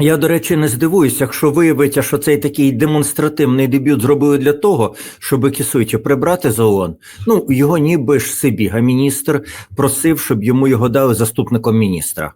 Я, до речі, не здивуюся, якщо виявиться, що цей такий демонстративний дебют зробили для того, щоб Кісуйча прибрати з ООН. Ну, його ніби ж Сибіга міністр просив, щоб йому його дали заступником міністра.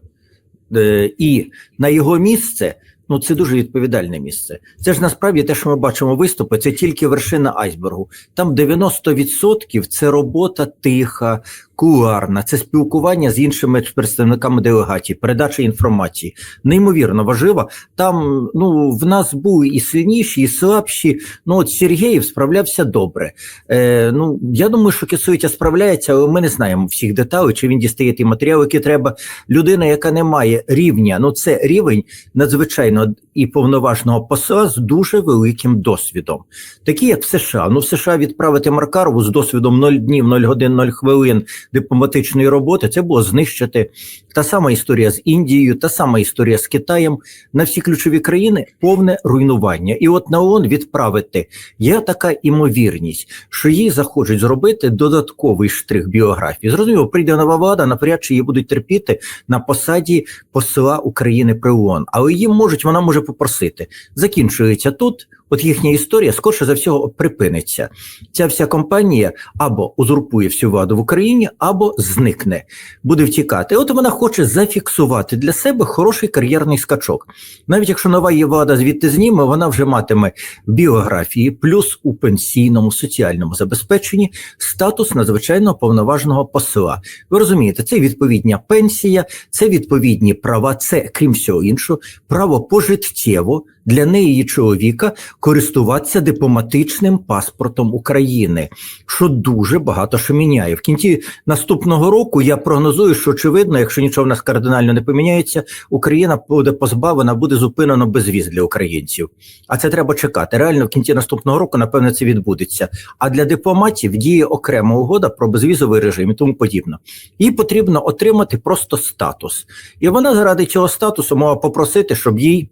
Е, І на його місце. Ну, це дуже відповідальне місце. Це ж насправді те, що ми бачимо виступи, це тільки вершина айсбергу. Там 90% це робота тиха, кулуарна, це спілкування з іншими представниками делегації, передача інформації. Неймовірно важливо. Там ну, в нас були і сильніші, і слабші. Ну, от Сергієв справлявся добре. Е, ну, Я думаю, що Кисуїтя справляється, але ми не знаємо всіх деталей, чи він дістає ті матеріали, які треба. Людина, яка не має рівня, ну це рівень надзвичайно і повноважного посла з дуже великим досвідом. Такі, як в США. Ну, в США відправити Маркарову з досвідом 0 днів, 0 годин, 0 хвилин дипломатичної роботи, це було знищити. Та сама історія з Індією, та сама історія з Китаєм. На всі ключові країни повне руйнування. І от на ООН відправити є така імовірність, що їй захочуть зробити додатковий штрих біографії. Зрозуміло, прийде нова влада, навряд чи її будуть терпіти на посаді посла України при ООН. Але їм можуть, вона може попросити. Закінчується тут. От їхня історія скорше за всього припиниться. Ця вся компанія або узурпує всю владу в Україні, або зникне, буде втікати. От вона хоче зафіксувати для себе хороший кар'єрний скачок. Навіть якщо нова її влада звідти зніме, вона вже матиме в біографії, плюс у пенсійному соціальному забезпеченні статус надзвичайно повноважного посла. Ви розумієте, це відповідня пенсія, це відповідні права, це крім всього іншого, право пожиттєво для неї чоловіка користуватися дипломатичним паспортом України, що дуже багато що міняє. В кінці наступного року я прогнозую, що очевидно, якщо нічого в нас кардинально не поміняється, Україна буде позбавлена, буде зупинено безвіз для українців. А це треба чекати. Реально в кінці наступного року, напевно, це відбудеться. А для дипломатів діє окрема угода про безвізовий режим і тому подібне. Їй потрібно отримати просто статус, і вона заради цього статусу мала попросити, щоб їй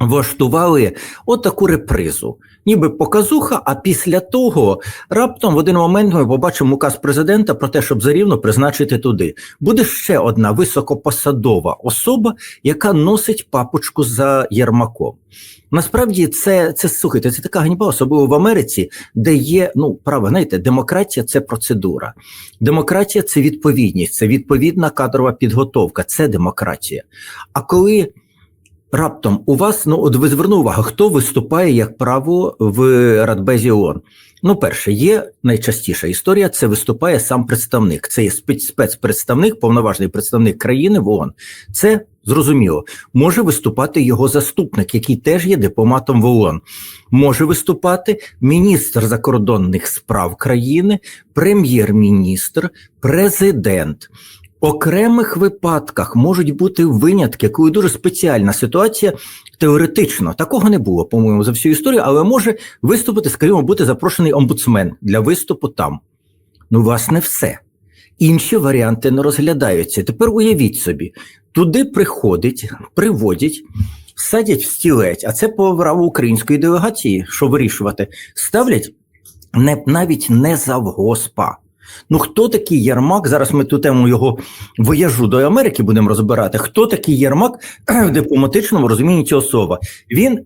влаштували отаку репризу, ніби показуха. А після того раптом в один момент ми побачимо указ президента про те, щоб зарівно призначити туди. Буде ще одна високопосадова особа, яка носить папочку за Єрмаком. Насправді, це це слухайте, це така ганьба, особливо в Америці, де є ну право, знаєте, демократія це процедура, демократія це відповідність, це відповідна кадрова підготовка, це демократія. А коли Раптом у вас, ну от ви зверну увагу, хто виступає як право в Радбезі ООН? Ну, перше, є найчастіша історія, це виступає сам представник. Це є спецпредставник, повноважний представник країни в ООН. Це зрозуміло. Може виступати його заступник, який теж є дипломатом в ООН. Може виступати міністр закордонних справ країни, прем'єр-міністр, президент окремих випадках можуть бути винятки, коли дуже спеціальна ситуація. Теоретично такого не було, по-моєму, за всю історію, але може виступити, скажімо, бути запрошений омбудсмен для виступу там. Ну, власне, все. Інші варіанти не розглядаються. Тепер уявіть собі, туди приходять, приводять, садять в стілець, а це по праву української делегації, що вирішувати, ставлять не, навіть не завгоспа. Ну, хто такий Єрмак? Зараз ми ту тему його вояжу до Америки будемо розбирати. Хто такий Єрмак в дипломатичному розумінні цього слова? Він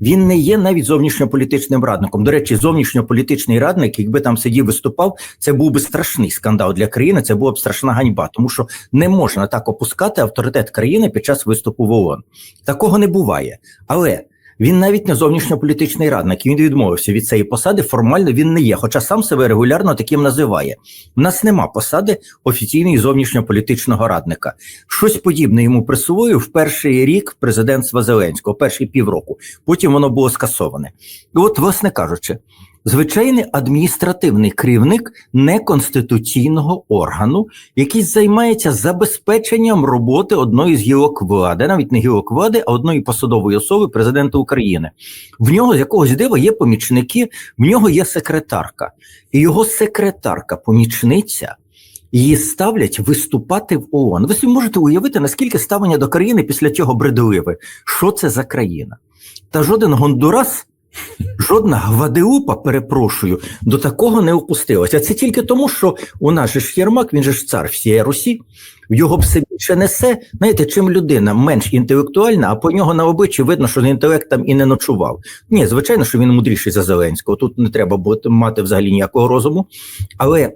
він не є навіть зовнішньополітичним радником. До речі, зовнішньополітичний радник, якби там сидів, виступав, це був би страшний скандал для країни. Це була б страшна ганьба, тому що не можна так опускати авторитет країни під час виступу в ООН. Такого не буває. Але він навіть не зовнішньополітичний радник. Він відмовився від цієї посади. Формально він не є, хоча сам себе регулярно таким називає. У нас нема посади офіційної зовнішньополітичного радника. Щось подібне йому присвоїв в перший рік президентства Зеленського, перший півроку. Потім воно було скасоване. І от, власне кажучи. Звичайний адміністративний керівник неконституційного органу, який займається забезпеченням роботи одної з гілок влади, навіть не гілок влади, а одної посадової особи президента України. В нього з якогось дива є помічники, в нього є секретарка, і його секретарка, помічниця. Її ставлять виступати в ООН. Ви собі можете уявити, наскільки ставлення до країни після цього бредовиве. Що це за країна? Та жоден Гондурас Жодна гвадеупа, перепрошую, до такого не опустилася. Це тільки тому, що у нас же ж Єрмак, він же ж цар всієї Русі, його все більше несе. Знаєте, чим людина менш інтелектуальна, а по нього на обличчі видно, що інтелект там і не ночував. Ні, звичайно, що він мудріший за Зеленського. Тут не треба мати взагалі ніякого розуму, але.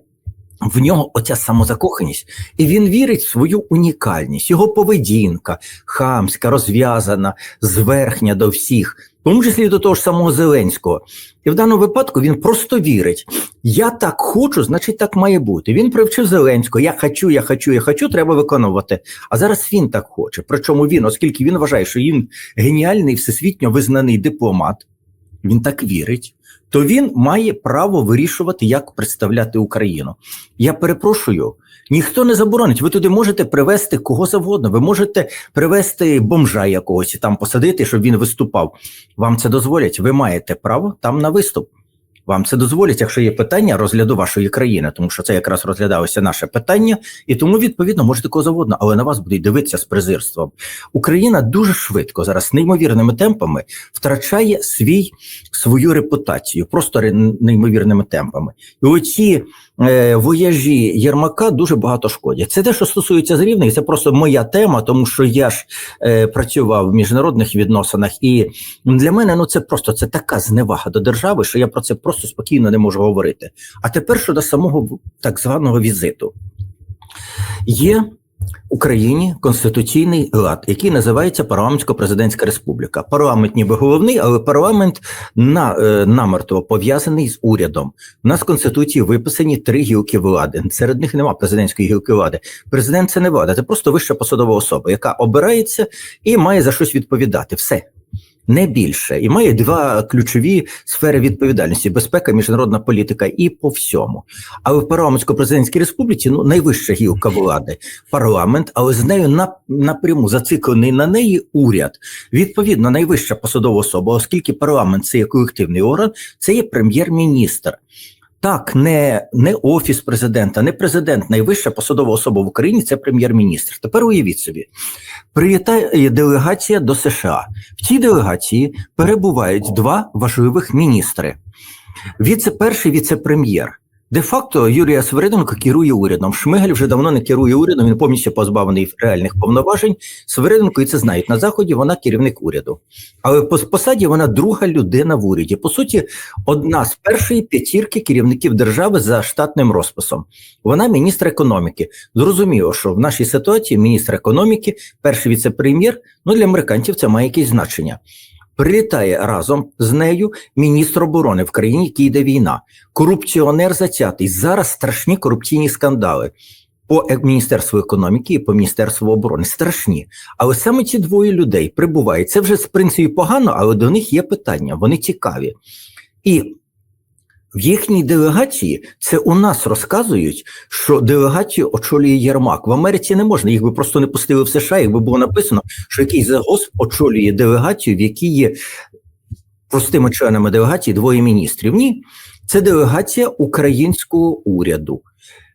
В нього оця самозакоханість, і він вірить в свою унікальність, його поведінка, хамська, розв'язана, зверхня до всіх, в тому числі до того ж самого Зеленського. І в даному випадку він просто вірить: я так хочу, значить так має бути. Він привчив Зеленського, я хочу, я хочу, я хочу, треба виконувати. А зараз він так хоче. Причому він, оскільки він вважає, що він геніальний, всесвітньо визнаний дипломат, він так вірить то він має право вирішувати, як представляти Україну. Я перепрошую, ніхто не заборонить. Ви туди можете привезти кого завгодно. Ви можете привезти бомжа якогось і там посадити, щоб він виступав. Вам це дозволять. Ви маєте право там на виступ. Вам це дозволять, якщо є питання розгляду вашої країни, тому що це якраз розглядалося наше питання, і тому відповідно можете кого завгодно, але на вас будуть дивитися з презирством. Україна дуже швидко зараз неймовірними темпами втрачає свій свою репутацію, просто неймовірними темпами. І оці вояжі Єрмака дуже багато шкодять. Це те, що стосується з рівних, це просто моя тема, тому що я ж е, працював в міжнародних відносинах, і для мене ну це просто це така зневага до держави, що я про це просто спокійно не можу говорити. А тепер щодо самого так званого візиту. Є Україні конституційний лад, який називається парламентсько-президентська республіка. Парламент ніби головний, але парламент на, е, намертво пов'язаний з урядом. У нас в конституції виписані три гілки влади. Серед них немає президентської гілки влади. Президент це не влада, це просто вища посадова особа, яка обирається і має за щось відповідати. Все не більше, і має два ключові сфери відповідальності: безпека, міжнародна політика і по всьому. Але в парламентсько-президентській республіці ну найвища гілка влади парламент, але з нею на, напряму зациклений на неї уряд. Відповідно, найвища посадова особа, оскільки парламент це є колективний орган, це є прем'єр-міністр. Так, не не офіс президента, не президент, найвища посадова особа в Україні це прем'єр-міністр. Тепер уявіть собі, прилітає делегація до США. В цій делегації перебувають два важливих міністри: віце-перший віце-прем'єр. Де-факто Юрія Свириденко керує урядом. Шмигель вже давно не керує урядом, він повністю позбавлений реальних повноважень. Свириденко і це знають на заході. Вона керівник уряду, але по посаді вона друга людина в уряді. По суті, одна з першої п'ятірки керівників держави за штатним розписом. Вона міністр економіки. Зрозуміло, що в нашій ситуації міністр економіки, перший віце-прем'єр, ну для американців це має якесь значення. Прилітає разом з нею міністр оборони в країні, якій йде війна, корупціонер затятий. Зараз страшні корупційні скандали по Міністерству економіки і по Міністерству оборони. Страшні. Але саме ці двоє людей прибувають. Це вже з принципі погано, але до них є питання, вони цікаві. І в їхній делегації це у нас розказують, що делегацію очолює Єрмак. В Америці не можна, їх би просто не пустили в США, якби було написано, що якийсь загосп очолює делегацію, в якій є простими членами делегації двоє міністрів. Ні, це делегація українського уряду,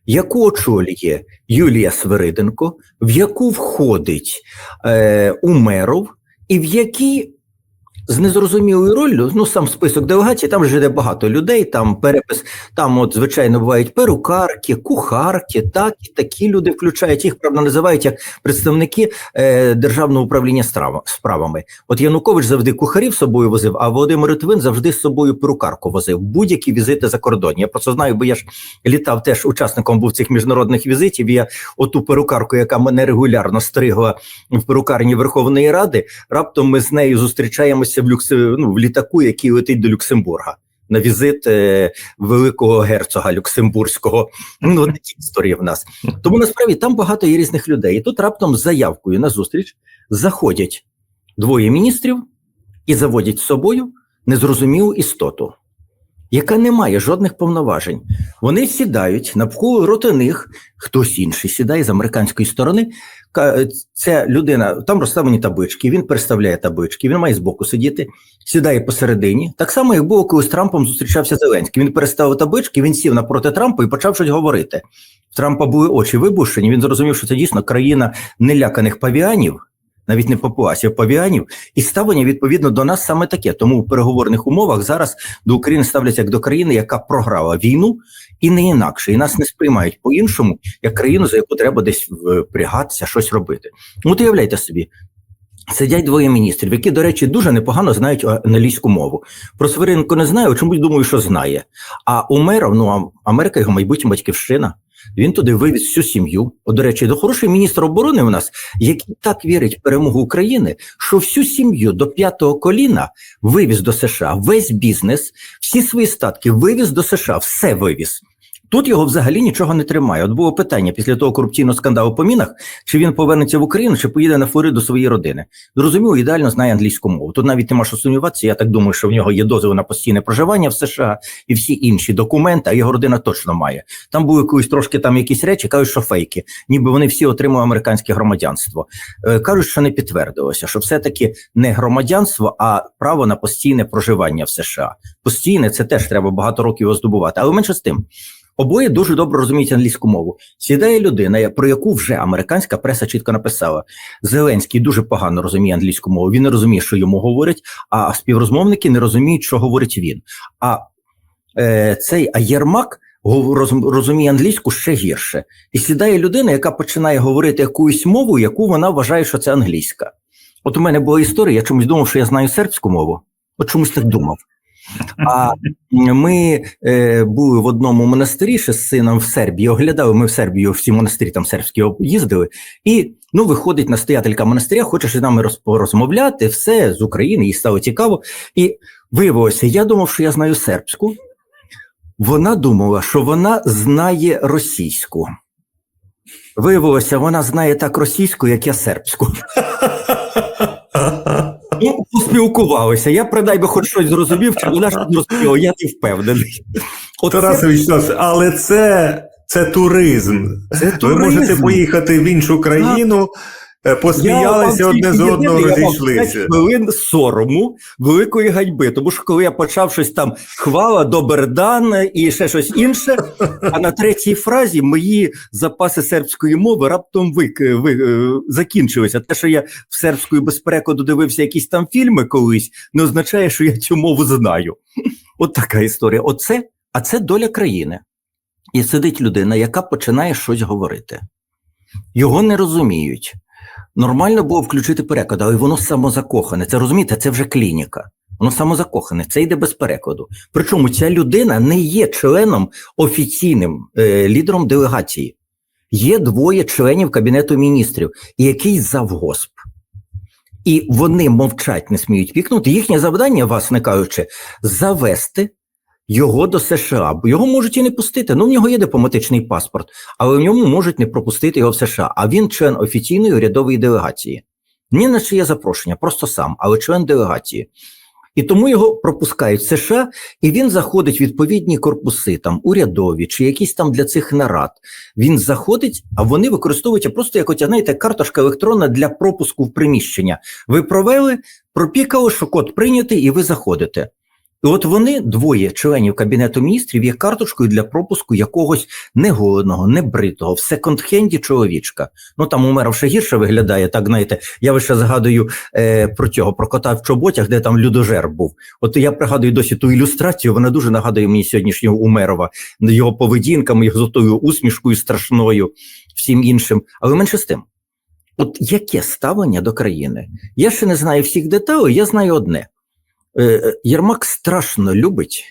яку очолює Юлія Свириденко, в яку входить е, Умеров, і в якій з незрозумілою роллю, ну сам список делегацій, там вже багато людей, там перепис, там, от, звичайно, бувають перукарки, кухарки, так і такі люди включають, їх правда називають як представники е, державного управління справами. От Янукович завжди кухарів з собою возив, а Володимир Литвин завжди з собою перукарку возив. Будь-які візити за кордон. Я просто знаю, бо я ж літав теж учасником був цих міжнародних візитів. Я оту перукарку, яка мене регулярно стригла в перукарні Верховної Ради, раптом ми з нею зустрічаємося в Люкс... ну, в літаку, який летить до Люксембурга. На візит е, великого герцога Люксембурзького. Ну, такі історії в нас. Тому насправді там багато є різних людей. І тут раптом з заявкою на зустріч заходять двоє міністрів і заводять з собою незрозумілу істоту, яка не має жодних повноважень. Вони сідають навколо роти них, хтось інший сідає з американської сторони, ця людина, там розставлені таблички, він представляє таблички, він має збоку сидіти, сідає посередині. Так само, як було, коли з Трампом зустрічався Зеленський. Він переставив таблички, він сів напроти Трампа і почав щось говорити. В Трампа були очі вибушені. Він зрозумів, що це дійсно країна неляканих павіанів. Навіть не папуасів, павіанів, і ставлення відповідно до нас саме таке. Тому в переговорних умовах зараз до України ставляться як до країни, яка програла війну, і не інакше, і нас не сприймають по-іншому, як країну, за яку треба десь впрягатися, щось робити. Ну, уявляйте собі. Сидять двоє міністрів, які, до речі, дуже непогано знають англійську мову. Про Свиринко не знаю, чомусь думаю, що знає. А Умеров, ну Америка його майбутня батьківщина. Він туди вивіз всю сім'ю. О, до речі, до хороший міністр оборони у нас, який так вірить в перемогу України, що всю сім'ю до п'ятого коліна вивіз до США, весь бізнес, всі свої статки вивіз до США, все вивіз. Тут його взагалі нічого не тримає. От було питання після того корупційного скандалу по мінах, чи він повернеться в Україну, чи поїде на Флориду своєї родини. Зрозуміло, ідеально знає англійську мову. Тут навіть нема що сумніватися. Я так думаю, що в нього є дозвіл на постійне проживання в США і всі інші документи, а його родина точно має. Там були колись трошки там якісь речі, кажуть, що фейки, ніби вони всі отримали американське громадянство. Е, кажуть, що не підтвердилося, що все-таки не громадянство, а право на постійне проживання в США. Постійне це теж треба багато років його здобувати, але менше з тим. Обоє дуже добре розуміють англійську мову. Сідає людина, про яку вже американська преса чітко написала. Зеленський дуже погано розуміє англійську мову. Він не розуміє, що йому говорять, а співрозмовники не розуміють, що говорить він. А е, цей а Єрмак розуміє англійську ще гірше. І сідає людина, яка починає говорити якусь мову, яку вона вважає, що це англійська. От у мене була історія, я чомусь думав, що я знаю сербську мову. От чомусь так думав. А ми е, були в одному монастирі ще з сином в Сербії, оглядали ми в Сербію всі монастирі там сербські їздили, і ну виходить настоятелька монастиря, хоче з нами розмовляти, все з України, їй стало цікаво. І виявилося, я думав, що я знаю сербську. Вона думала, що вона знає російську. Виявилося, вона знає так російську, як я сербську. Ну, поспілкувалися. Я придай би хоч щось зрозумів, чи вона не розповіла, я не впевнений. От Тарасович, але це це туризм. Це туризм. Ви можете поїхати в іншу країну. Е, посміялися я, одне з одного розійшлися. хвилин сорому, великої ганьби. Тому що коли я почав щось там хвала, добердан і ще щось інше, а на третій фразі мої запаси сербської мови раптом ви, ви, е, закінчилися. Те, що я в сербської без перекладу дивився якісь там фільми колись, не означає, що я цю мову знаю. От така історія. Оце, А це доля країни. І сидить людина, яка починає щось говорити. Його не розуміють. Нормально було включити переклад, але воно самозакохане. Це розумієте, це вже клініка. Воно самозакохане, це йде без перекладу. Причому ця людина не є членом офіційним е, лідером делегації. Є двоє членів Кабінету міністрів і якийсь завгосп. І вони мовчать, не сміють пікнути. Їхнє завдання, вас не кажучи, завести його до США, бо його можуть і не пустити. Ну, в нього є дипломатичний паспорт, але в ньому можуть не пропустити його в США. А він член офіційної урядової делегації. Ні на чиє запрошення, просто сам, але член делегації. І тому його пропускають в США, і він заходить в відповідні корпуси, там урядові чи якісь там для цих нарад. Він заходить, а вони використовуються просто як знаєте, карточка електронна для пропуску в приміщення. Ви провели, пропікали, що код прийнятий, і ви заходите. І от вони, двоє членів Кабінету міністрів, є карточкою для пропуску якогось неголеного, небритого, в секонд-хенді чоловічка. Ну там Умеров ще гірше виглядає, так знаєте. Я лише згадую е, про цього, про кота в чоботях, де там людожер був. От я пригадую досі ту ілюстрацію, вона дуже нагадує мені сьогоднішнього Умерова, його поведінками, його золотою усмішкою страшною, всім іншим. Але менше з тим. От яке ставлення до країни? Я ще не знаю всіх деталей, я знаю одне. Е, е, Єрмак страшно любить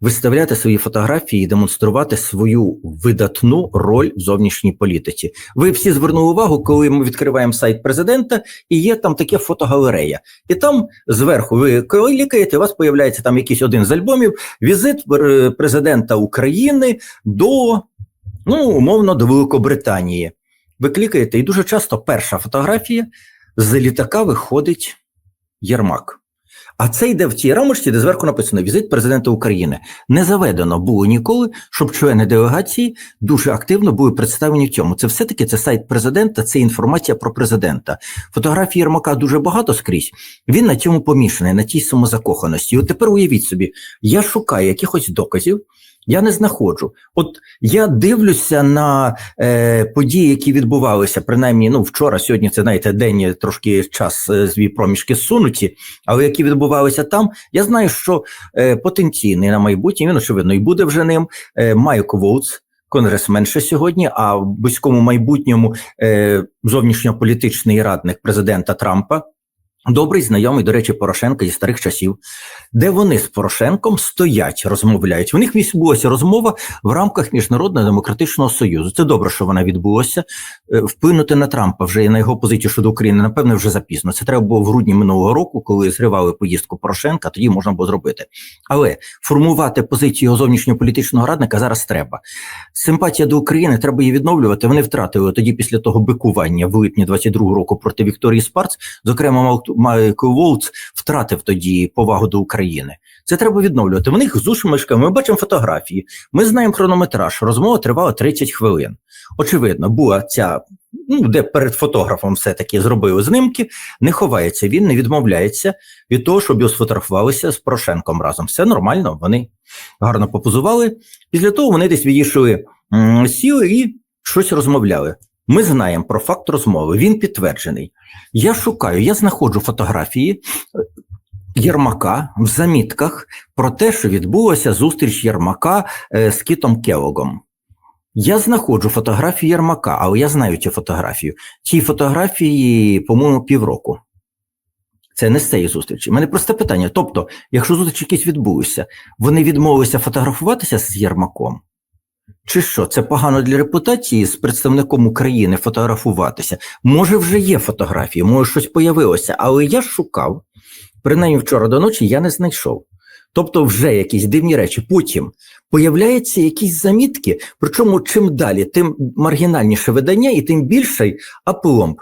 виставляти свої фотографії і демонструвати свою видатну роль в зовнішній політиці. Ви всі звернули увагу, коли ми відкриваємо сайт президента, і є там таке фотогалерея. І там зверху ви коли лікаєте, у вас появляється там якийсь один з альбомів візит е, президента України до, ну, умовно, до Великобританії. Ви клікаєте, і дуже часто перша фотографія з літака виходить Єрмак. А це йде в цій рамочці, де зверху написано Візит президента України. Не заведено було ніколи, щоб члени делегації дуже активно були представлені в цьому. Це все-таки це сайт президента, це інформація про президента. Фотографії Єрмака дуже багато скрізь. Він на цьому помішаний, на тій самозакоханості. От тепер уявіть собі, я шукаю якихось доказів, Я не знаходжу. От я дивлюся на е, події, які відбувалися, принаймні, ну вчора, сьогодні це знаєте, день трошки час е, зві проміжки сунуті, але які відбувалися там, я знаю, що е, потенційний на майбутнє він очевидно і буде вже ним. Е, Майк Воутс, конгресмен ще сьогодні, а в близькому майбутньому е, зовнішньополітичний радник президента Трампа. Добрий знайомий, до речі, Порошенка зі старих часів, де вони з Порошенком стоять, розмовляють. У них відбулася розмова в рамках Міжнародного демократичного союзу. Це добре, що вона відбулася. Е, Вплинути на Трампа вже і на його позицію щодо України, напевне, вже запізно. Це треба було в грудні минулого року, коли зривали поїздку Порошенка. Тоді можна було зробити. Але формувати позицію його зовнішньополітичного радника зараз треба. Симпатія до України треба її відновлювати. Вони втратили тоді після того бикування в липні 22-го року проти Вікторії Спарц. Зокрема, Мал- Волц втратив тоді повагу до України. Це треба відновлювати. В них з усмішками ми бачимо фотографії. Ми знаємо хронометраж. Розмова тривала 30 хвилин. Очевидно, була ця, ну де перед фотографом все-таки зробили знимки. Не ховається він, не відмовляється від того, щоб його сфотографувалися з Порошенком разом. Все нормально, вони гарно попозували. Після того вони десь відійшли, сіли і щось розмовляли. Ми знаємо про факт розмови. Він підтверджений. Я шукаю, я знаходжу фотографії е, Єрмака в замітках про те, що відбулася зустріч Єрмака е, з Кітом Келогом. Я знаходжу фотографію Єрмака, але я знаю цю фотографію. Ті фотографії, по-моєму, півроку. Це не з цієї зустрічі. У мене просте питання. Тобто, якщо зустріч якісь відбулися, вони відмовилися фотографуватися з Єрмаком? Чи що, це погано для репутації з представником України фотографуватися? Може, вже є фотографії, може щось появилося, але я шукав, принаймні вчора до ночі я не знайшов. Тобто, вже якісь дивні речі. Потім появляються якісь замітки, причому чим далі, тим маргінальніше видання і тим більший апломб.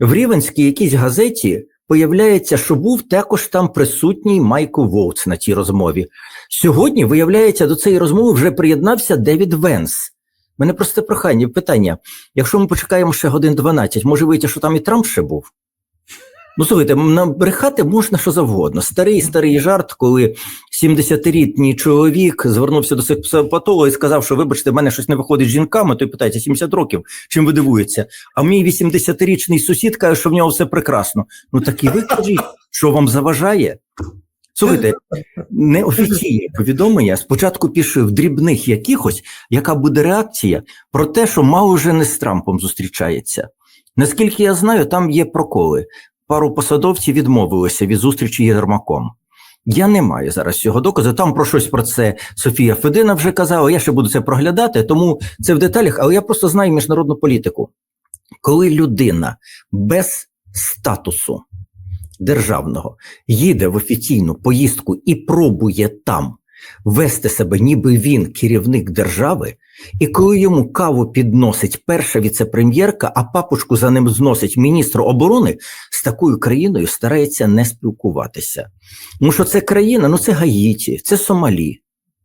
В Рівенській якійсь газеті появляється, що був також там присутній Майкл Воутс на тій розмові. Сьогодні, виявляється, до цієї розмови вже приєднався Девід Венс. Мене просте прохання, питання. Якщо ми почекаємо ще годин 12, може вийти, що там і Трамп ще був? Ну, слухайте, набрехати можна що завгодно. Старий старий жарт, коли 70-літній чоловік звернувся до психопатолога і сказав, що вибачте, в мене щось не виходить з жінками, той питається 70 років, чим ви дивуєтеся? А мій 80-річний сусід каже, що в нього все прекрасно. Ну так і ви кажіть, що вам заважає? Слухайте, неофіційні повідомлення спочатку пішли в дрібних якихось, яка буде реакція про те, що мало вже не з Трампом зустрічається. Наскільки я знаю, там є проколи. Пару посадовців відмовилися від зустрічі Єрмаком. Я не маю зараз цього доказу. Там про щось про це Софія Федина вже казала. Я ще буду це проглядати, тому це в деталях, але я просто знаю міжнародну політику. Коли людина без статусу державного їде в офіційну поїздку і пробує там вести себе, ніби він керівник держави, і коли йому каву підносить перша віцепрем'єрка, а папочку за ним зносить міністр оборони, з такою країною старається не спілкуватися. Тому що це країна, ну це Гаїті, це Сомалі,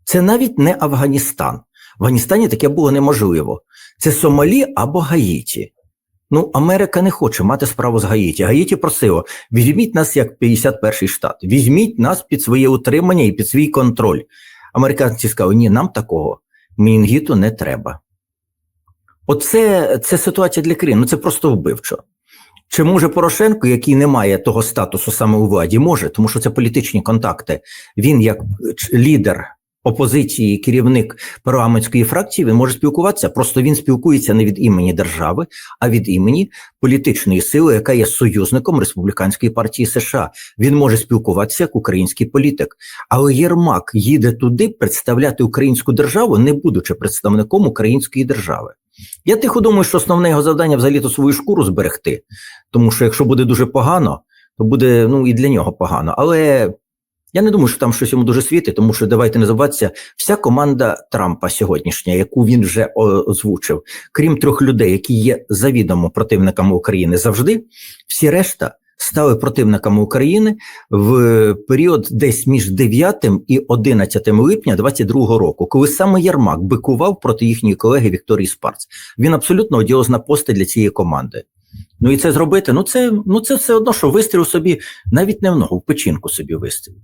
це навіть не Афганістан. В Афганістані таке було неможливо. Це Сомалі або Гаїті. Ну, Америка не хоче мати справу з Гаїті. Гаїті просило: візьміть нас як 51-й штат, візьміть нас під своє утримання і під свій контроль. Американці сказали, ні, нам такого Мінгіту не треба. Оце це ситуація для країни, ну це просто вбивчо. Чи може Порошенко, який не має того статусу саме у владі, може, тому що це політичні контакти. Він, як лідер опозиції, керівник парламентської фракції, він може спілкуватися. Просто він спілкується не від імені держави, а від імені політичної сили, яка є союзником республіканської партії США. Він може спілкуватися як український політик. Але Єрмак їде туди представляти українську державу, не будучи представником української держави. Я тихо думаю, що основне його завдання взагалі то свою шкуру зберегти, тому що якщо буде дуже погано, то буде ну і для нього погано. Але я не думаю, що там щось йому дуже світить, тому що давайте не забуватися, вся команда Трампа сьогоднішня, яку він вже озвучив, крім трьох людей, які є завідомо противниками України завжди, всі решта стали противниками України в період десь між 9 і 11 липня 22 року, коли саме Єрмак бикував проти їхньої колеги Вікторії Спарц. Він абсолютно одіозна поста для цієї команди. Ну і це зробити, ну це ну це все одно, що вистріл собі навіть не в ногу, в печінку собі вистріл.